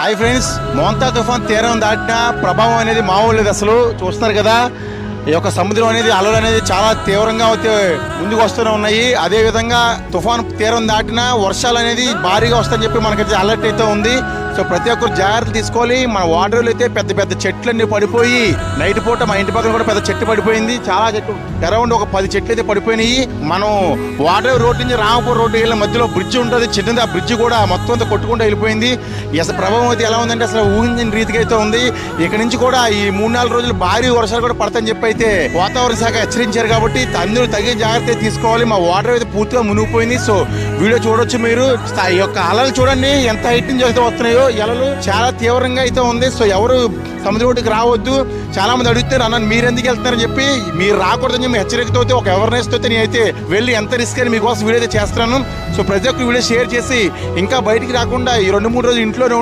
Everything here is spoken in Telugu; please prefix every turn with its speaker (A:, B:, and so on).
A: హాయ్ ఫ్రెండ్స్ మోంతా తుఫాన్ తీరం దాటిన ప్రభావం అనేది మామూలు అసలు. చూస్తున్నారు కదా ఈ యొక్క సముద్రం అనేది అలలు అనేది చాలా తీవ్రంగా ముందుకు వస్తూనే ఉన్నాయి. అదేవిధంగా తుఫాన్ తీరం దాటిన వర్షాలు అనేది భారీగా వస్తాయని చెప్పి మనకైతే అలర్ట్ అయితే ఉంది. సో ప్రతి ఒక్కరు జాగ్రత్తలు తీసుకోవాలి. మన వాటర్లు అయితే పెద్ద పెద్ద చెట్లన్నీ పడిపోయి నైట్ పూట మా ఇంటి పక్కన కూడా పెద్ద చెట్టు పడిపోయింది. చాలా చెట్లు అరౌండ్ ఒక పది చెట్లు అయితే పడిపోయినాయి. మనం వాటర్ రోడ్ నుంచి రామపూర్ రోడ్డు వెళ్ళిన మధ్యలో బ్రిడ్జ్ ఉంటుంది. చిన్నది ఆ బ్రిడ్జ్ కూడా మొత్తం అంతా కొట్టుకుంటూ వెళ్ళిపోయింది. అసలు ప్రభావం అయితే ఎలా ఉందంటే అసలు ఊహించిన రీతిగా అయితే ఉంది. ఇక్కడ నుంచి కూడా ఈ మూడు నాలుగు రోజులు భారీ వర్షాలు కూడా పడతాయని చెప్పి అయితే వాతావరణ శాఖ హెచ్చరించారు కాబట్టి అందరూ తగిన జాగ్రత్త తీసుకోవాలి. మా వాటర్ అయితే పూర్తిగా మునిగిపోయింది. సో వీడియో చూడొచ్చు మీరు. ఈ యొక్క అలలు చూడండి. ఎంత హైట్ నుంచి అయితే వస్తున్నాయో ఈ ఎలలు చాలా తీవ్రంగా అయితే ఉంది. సో ఎవరు సముద్రం ఒడ్డుకి రావద్దు. చాలా మంది అడుగుతారు అన్న మీరు ఎందుకు వెళ్తున్నారని చెప్పి మీరు రాకూడదని చెప్పి హెచ్చరికతో ఒక అవేర్నెస్తో నేనైతే వెళ్ళి ఎంత రిస్క్ అని మీకోసం వీడియో చేస్తున్నాను. సో ప్రతి ఒక్క వీడియో షేర్ చేసి ఇంకా బయటికి రాకుండా ఈ రెండు మూడు రోజులు ఇంట్లోనే ఉండి